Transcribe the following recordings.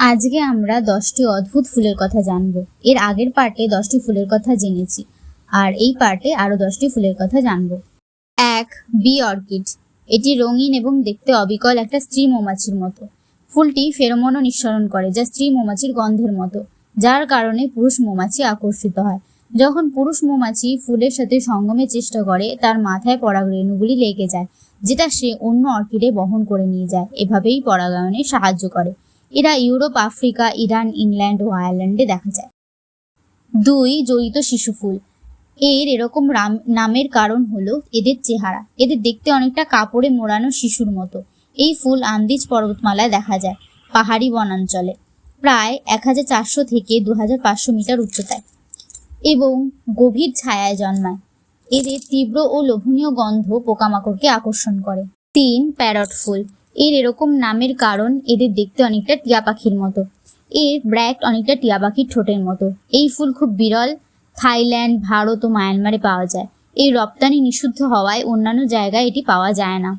আজকে আমরা দশটি অদ্ভুত ফুলের কথা জানব। এর আগের পার্টে দশটি ফুলের কথা জেনেছি, আর এই পার্টে আরও দশটি ফুলের কথা জানব। এক, বি অর্কিড। এটি রঙিন এবং দেখতে অবিকল একটা স্ত্রী মৌমাছির মতো। ফুলটি ফেরোমনও নিঃসরণ করে, যা স্ত্রী মৌমাছির গন্ধের মতো, যার কারণে পুরুষ মৌমাছি আকর্ষিত হয়। যখন পুরুষ মৌমাছি ফুলের সাথে সঙ্গমের চেষ্টা করে, তার মাথায় পরাগ রেণুগুলি লেগে যায়, যেটা সে অন্য অর্কিডে বহন করে নিয়ে যায়। এভাবেই পরাগায়নে সাহায্য করে। এরা ইউরোপ, আফ্রিকা, ইরান, ইংল্যান্ড ও আয়ারল্যান্ডে দেখা যায়। দুই জড়িত শিশু ফুল। এর এরকম নামের কারণ হলো এদের চেহারা। এদের দেখতে অনেকটা কাপড়ে মোড়ানো শিশুর মতো। এই ফুল আন্দিজ পর্বতমালায় দেখা যায়, পাহাড়ি বনাঞ্চলে। প্রায় এক হাজার চারশো থেকে দু হাজার পাঁচশো মিটার উচ্চতায়। এবং গভীর ছায়ায় জন্মায়। এদের তীব্র ও লোভনীয় গন্ধ পোকামাকড়কে আকর্ষণ করে। তিন প্যারট ফুল। এর এরকম নামের কারণ এদের দেখতে অনেকটা টিয়া পাখির মতো। এর ব্র্যাক অনেকটা টিয়া পাখির ঠোঁটের মতো। এই ফুল খুব বিরল। থাইল্যান্ড, ভারত ও মায়ানমারে পাওয়া যায়। এই রপ্তানি নিষিদ্ধ হওয়ায় অন্যান্য জায়গায় এটি পাওয়া যায় না।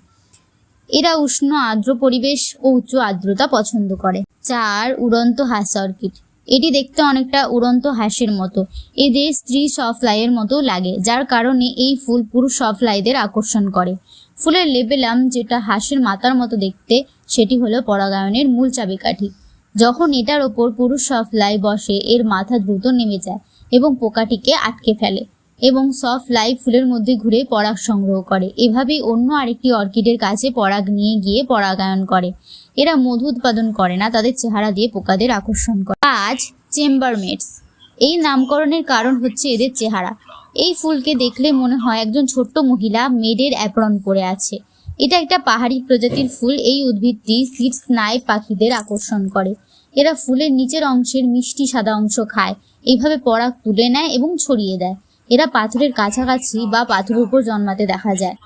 এরা উষ্ণ আর্দ্র পরিবেশ ও উচ্চ আর্দ্রতা পছন্দ করে। চার, উড়ন্ত হাঁস অর্কিড। এটি দেখতে অনেকটা উড়ন্ত হাঁসের মতো। এদের স্ত্রী সফলাইয়ের মতো লাগে, যার কারণে এই ফুল পুরুষ সফলাইদের আকর্ষণ করে। ফুলের লেবেলাম যেটা হাঁসের মাথার মতো দেখতে, সেটি হলো পরাগায়নের মূল চাবিকাঠি। যখন এটার ওপর পুরুষ সফলাই বসে, এর মাথা দ্রুত নেমে যায় এবং পোকাটিকে আটকে ফেলে এবং সফলাই ফুলের মধ্যে ঘুরে পরাগ সংগ্রহ করে। এভাবেই অন্য আরেকটি অর্কিডের কাছে পরাগ নিয়ে গিয়ে পরাগায়ন করে। এরা মধু উৎপাদন করে না, তাদের চেহারা দিয়ে পোকাদের আকর্ষণ করে। পাঁচ চেম্বারমেটস। এই নামকরণের কারণ হচ্ছে এদের চেহারা। এই ফুলকে দেখলে মনে হয় একজন ছোট্ট মহিলা মেডের অ্যাপ্রন পরে আছে। এটা একটা পাহাড়ি প্রজাতির ফুল। এই উদ্ভিদটি সিড স্নাই পাখিদের আকর্ষণ করে। এরা ফুলের নিচের অংশের মিষ্টি সাদা অংশ খায়, এইভাবে পরাগ তুলে নেয় এবং ছড়িয়ে দেয়। এরা পাথরের কাছাকাছি বা পাথরের উপর জন্মাতে দেখা যায়।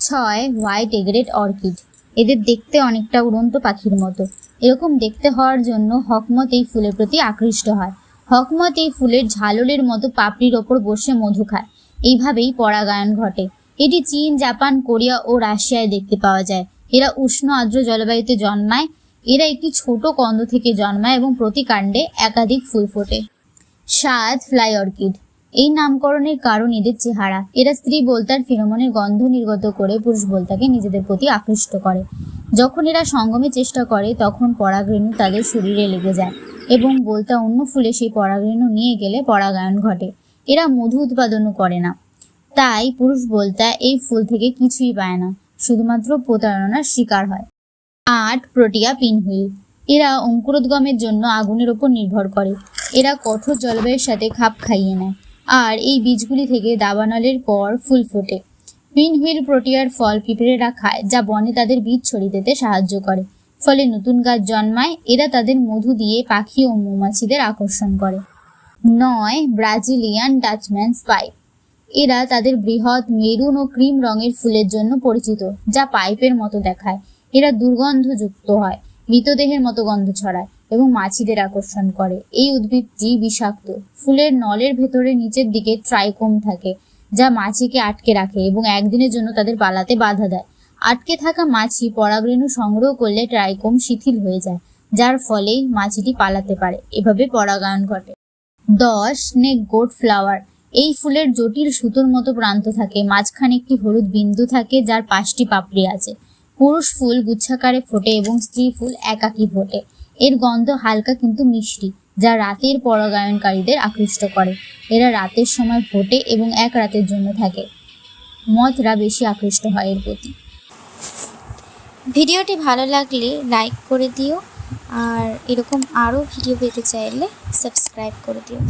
ছয়, হোয়াইট এগ্রেট অর্কিড। এদের দেখতে অনেকটা উড়ন্ত পাখির মতো। এরকম দেখতে হওয়ার জন্য হকমত এই ফুলের প্রতি আকৃষ্ট হয়। হকমত এই ফুলের ঝালরের মতো পাপড়ির ওপর বসে মধু খায়। এইভাবেই পরাগায়ন ঘটে। এটি চীন, জাপান, কোরিয়া ও রাশিয়ায় দেখতে পাওয়া যায়। এরা উষ্ণ, আর্দ্র জলবায়ুতে জন্মায়। এরা একটি ছোট কন্দ থেকে জন্মায় এবং প্রতি কাণ্ডে একাধিক ফুল ফোটে। সাত ফ্লাই অর্কিড। এই নামকরণের কারণ এদের চেহারা। এরা স্ত্রী বলতার ফিরোমনের গন্ধ নির্গত করে পুরুষ বলতাকে নিজেদের প্রতি আকৃষ্ট করে। যখন এরা সঙ্গমে চেষ্টা করে, তখন পরাগরেণু তাদের শরীরে লেগে যায়। এবং বলতা অন্য ফুলে সেই পরাগরেণু নিয়ে গেলে পরাগায়ন ঘটে। এরা মধু উৎপাদনও করে না। তাই পুরুষ বলতা এই ফুল থেকে কিছুই পায় না, শুধুমাত্র প্রতারণার শিকার হয়। আট প্রোটিয়া পিনহুইল। এরা অঙ্কুরোদ্গমের জন্য আগুনের ওপর নির্ভর করে। এরা কঠোর জলবায়ুর সাথে খাপ খাইয়ে নেয়। আর এই বীজগুলি থেকে দাবানলের পর ফুল ফোটে। পিনহুইল প্রোটিয়ার ফল পিঁপড়েরা খায়, যা বনে তাদের বীজ ছড়িয়ে দিতে সাহায্য করে। ফলে নতুন গাছ জন্মায়। এরা তাদের মধু দিয়ে পাখি ও মৌমাছিদের আকর্ষণ করে। নয়, ব্রাজিলিয়ান ডাচম্যান স্পাইক এরা তাদের বৃহৎ মেরুন ও ক্রিম রঙের ফুলের জন্য পরিচিত, যা পাইপের মতো দেখায়। এরা দুর্গন্ধযুক্ত হয়, মৃতদেহের মতো গন্ধ ছড়ায় এবং মাছিদের আকর্ষণ করে। এই উদ্ভিদটি বিষাক্ত, ফুলের নলের ভেতরে নিচের দিকে ট্রাইকোম থাকে, যা মাছিকে আটকে রাখে এবং একদিনের জন্য তাদের পালাতে বাধা দেয়। আটকে থাকা মাছি পরাগরেণু সংগ্রহ করলে ট্রাইকোম শিথিল হয়ে যায়, যার ফলে মাছিটি পালাতে পারে। এভাবে পরাগায়ন ঘটে। দশ, স্নেক গোট ফ্লাওয়ার। এই ফুলের জটিল সুতোর মতো প্রান্ত থাকে, মাঝখানে একটি হলুদ বিন্দু থাকে যার পাঁচটি পাপড়ি আছে। পুরুষ ফুল গুচ্ছাকারে ফোটে এবং স্ত্রী ফুল একাকী ফোটে। এর গন্ধ হালকা কিন্তু মিষ্টি, যা রাতের পরাগায়নকারীদের আকৃষ্ট করে। এরা রাতের সময় ফোটে এবং এক রাতের জন্য থাকে। মথরা বেশি আকৃষ্ট হয় এর প্রতি। ভিডিওটি ভালো লাগলে লাইক করে দিও, আর এরকম আরও ভিডিও পেতে চাইলে সাবস্ক্রাইব করে দিও।